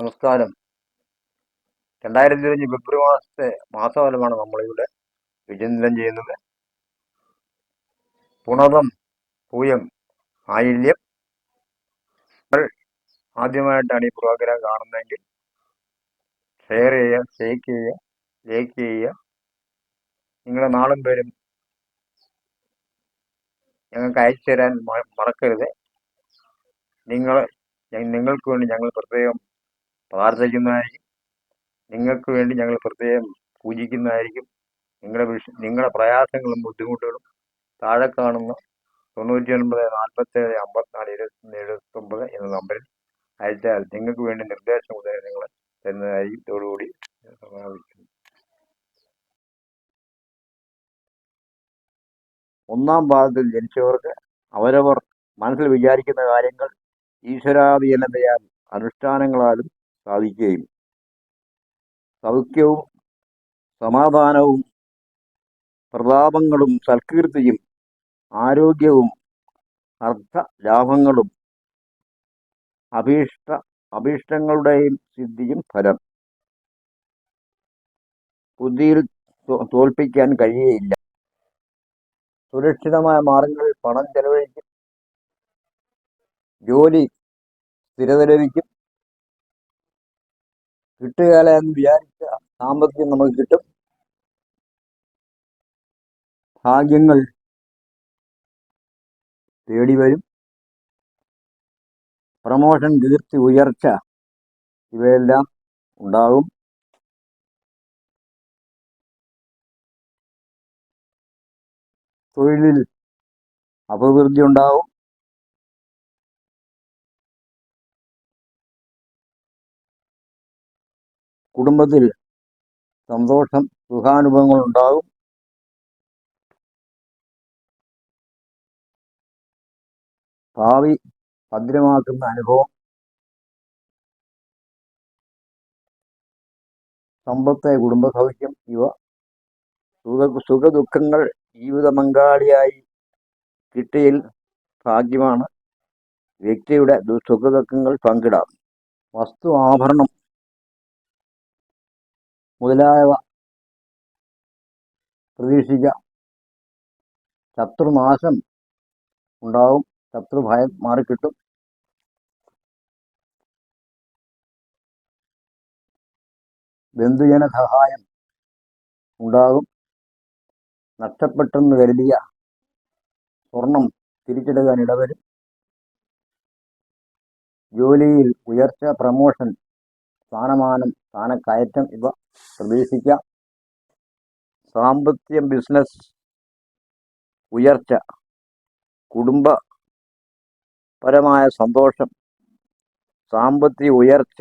നമസ്കാരം. രണ്ടായിരത്തി ഇരുപത്തി ഫെബ്രുവരി മാസത്തെ മാസഫലമാണ് നമ്മളിവിടെ വിചിന്തനം ചെയ്യുന്നത്. പുണതം പൂയം ആയില്യം. ആദ്യമായിട്ടാണ് ഈ പ്രോഗ്രാം കാണുന്നതെങ്കിൽ ഷെയർ ചെയ്യുക ഷെയ്ക്ക് ചെയ്യുക ലൈക്ക് ചെയ്യുക. നിങ്ങളുടെ നാളും പേരും ഞങ്ങൾക്ക് അയച്ചു തരാൻ മറക്കരുത്. നിങ്ങൾ നിങ്ങൾക്ക് വേണ്ടി ഞങ്ങൾ പ്രത്യേകം പ്രാർത്ഥിക്കുന്നതായിരിക്കും. നിങ്ങൾക്ക് വേണ്ടി ഞങ്ങൾ പ്രത്യേകം പൂജിക്കുന്നതായിരിക്കും. നിങ്ങളുടെ വിഷ നിങ്ങളുടെ പ്രയാസങ്ങളും ബുദ്ധിമുട്ടുകളും താഴെ കാണുന്ന തൊണ്ണൂറ്റി ഒൻപത് നാൽപ്പത്തേഴ് അമ്പത്തിനാല് ഇരുപത്തി എഴുപത്തൊമ്പത് എന്ന നമ്പറിൽ അയച്ചാൽ നിങ്ങൾക്ക് വേണ്ടി നിർദ്ദേശം ഉദയം നിങ്ങൾ തരുന്നതായിരിക്കും. ഇതോടുകൂടി സമാപിക്കുന്നു. ഒന്നാം പാദത്തിൽ ജനിച്ചവർക്ക് അവരവർ മനസ്സിൽ വിചാരിക്കുന്ന കാര്യങ്ങൾ ഈശ്വരാധീനതയാൽ അനുഷ്ഠാനങ്ങളാലും സാധിക്കുകയും സൗഖ്യവും സമാധാനവും പ്രതാപങ്ങളും സൽകീർത്തിയും ആരോഗ്യവും അർത്ഥ ലാഭങ്ങളും അഭീഷ്ട അഭീഷ്ടങ്ങളുടെയും സിദ്ധിയും ഫലം. ബുദ്ധിയിൽ തോൽപ്പിക്കാൻ കഴിയുകയില്ല സുരക്ഷിതമായ മാർഗങ്ങളിൽ പണം ചെലവഴിക്കും. ജോലി സ്ഥിരത ലഭിക്കും. കിട്ടുകയില്ല എന്ന് വിചാരിച്ച സാമ്പത്തികം നമുക്ക് കിട്ടും. ഭാഗ്യങ്ങൾ തേടി വരും. പ്രമോഷൻ കീർത്തി ഉയർച്ച ഇവയെല്ലാം ഉണ്ടാകും. തൊഴിലിൽ അഭിവൃദ്ധി ഉണ്ടാകും. കുടുംബത്തിൽ സന്തോഷം സുഖാനുഭവങ്ങൾ ഉണ്ടാകും. ഭാവി ഭദ്രമാക്കുന്ന അനുഭവം. സമ്പത്ത് കുടുംബ സൗഖ്യം ഇവ സുഖ സുഖദുഃഖങ്ങൾ ജീവിത പങ്കാളിയായി കിട്ടിയിൽ ഭാഗ്യമാണ്. വ്യക്തിയുടെ സുഖദുഃഖങ്ങൾ പങ്കിടാം. വസ്തു ആഭരണം മുതലായവ പ്രതീക്ഷിക്കാം ശത്രുനാശം ഉണ്ടാവും. ശത്രുഭയം മാറിക്കിട്ടും. ബന്ധുജന സഹായം ഉണ്ടാകും. നഷ്ടപ്പെട്ടെന്ന് കരുതിയ സ്വർണം തിരിച്ചെടുക്കാൻ ഇടവരും. ജോലിയിൽ ഉയർച്ച പ്രമോഷൻ സ്ഥാനമാനം സ്ഥാനക്കയറ്റം ഇവ പ്രതീക്ഷിക്കാം. സാമ്പത്തികം ബിസിനസ് ഉയർച്ച കുടുംബപരമായ സന്തോഷം സാമ്പത്തിക ഉയർച്ച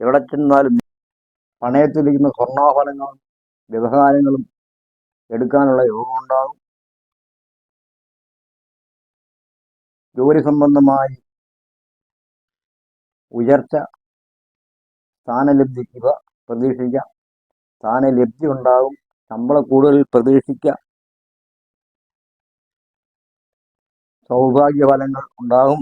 എവിടെ ചെന്നാലും പണയത്തിലിരിക്കുന്ന സ്വർണാഭരണങ്ങളും വ്യവഹാരങ്ങളും എടുക്കാനുള്ള യോഗം ഉണ്ടാകും. ജോലി സംബന്ധമായി ഉയർച്ച സ്ഥാനലബ്ധി ഇവ താനെ ലഭ്യ ഉണ്ടാകും. ശമ്പള കൂടുതൽ പ്രതീക്ഷിക്കാം. സൗഭാഗ്യഫലങ്ങൾ ഉണ്ടാകും.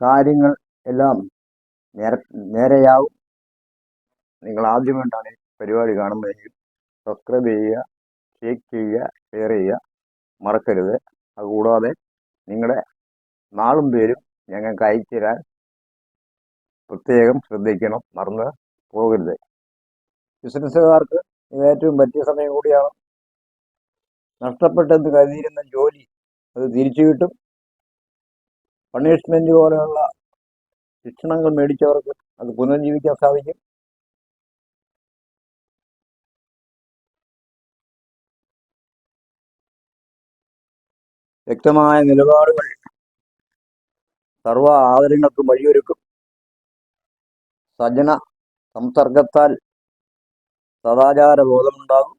കാര്യങ്ങൾ എല്ലാം നേര നേരെയാവും. നിങ്ങൾ ആദ്യമായിട്ടാണ് ഈ പരിപാടി കാണുന്നതെങ്കിൽ സബ്സ്ക്രൈബ് ചെയ്യുക ഷെയർ ചെയ്യുക ഷെയർ ചെയ്യുക. മറക്കരുത്. അതുകൂടാതെ നിങ്ങളുടെ നാളും പേരും ഞങ്ങൾക്ക് അയച്ചു തരാൻ പ്രത്യേകം ശ്രദ്ധിക്കണം. മറന്ന് പോകരുത്. ബിസിനസ്സുകാർക്ക് ഏറ്റവും പറ്റിയ സമയം കൂടിയാണ്. നഷ്ടപ്പെട്ടെന്ന് കരുതിയിരുന്ന ജോലി അത് തിരിച്ചു കിട്ടും. പണിഷ്മെന്റ് പോലെയുള്ള ശിക്ഷണങ്ങൾ മേടിച്ചവർക്ക് അത് പുനർജീവിക്കാൻ സാധിക്കും. വ്യക്തമായ നിലപാടുകൾ സർവ ആദരങ്ങൾക്കും വഴിയൊരുക്കും. സജ്ജന സംസർഗത്താൽ സദാചാര ബോധമുണ്ടാകും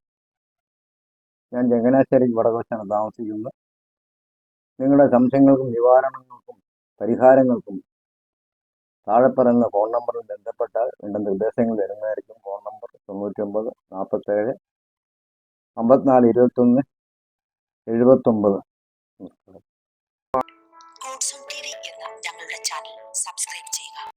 ഞാൻ ചങ്ങനാശ്ശേരി വടകോശാണ് താമസിക്കുന്നത്. നിങ്ങളുടെ സംശയങ്ങൾക്കും നിവാരണങ്ങൾക്കും പരിഹാരങ്ങൾക്കും താഴെ പറയുന്ന ഫോൺ നമ്പറിൽ ബന്ധപ്പെട്ടാൽ വേണ്ട നിർദ്ദേശങ്ങൾ തരുന്നതായിരിക്കും ഫോൺ നമ്പർ തൊണ്ണൂറ്റി ഒമ്പത് നാൽപ്പത്തേഴ് അമ്പത്തിനാല് ഇരുപത്തൊന്ന് എഴുപത്തൊമ്പത്. സബ്സ്ക്രൈബ് ചെയ്യുക.